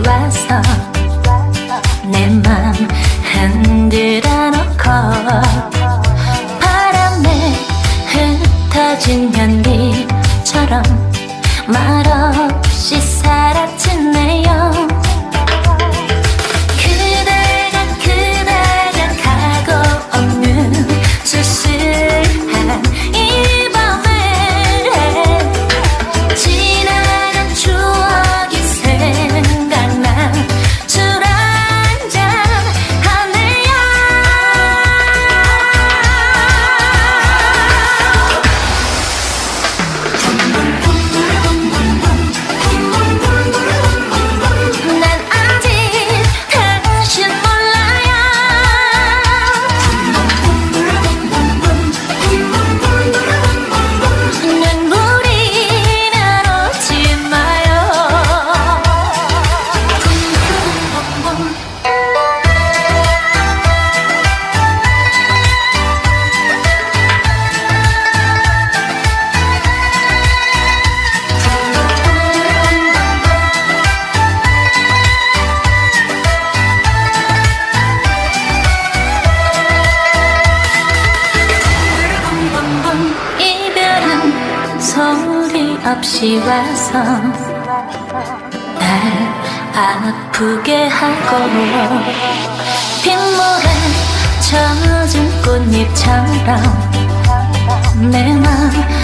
여기 와서 내 맘 흔들어 놓고 바람에 흩어진 연기처럼 말없이 없이 와서 날 아프게 하고 빗물에 젖은 꽃잎처럼 내맘 떠올려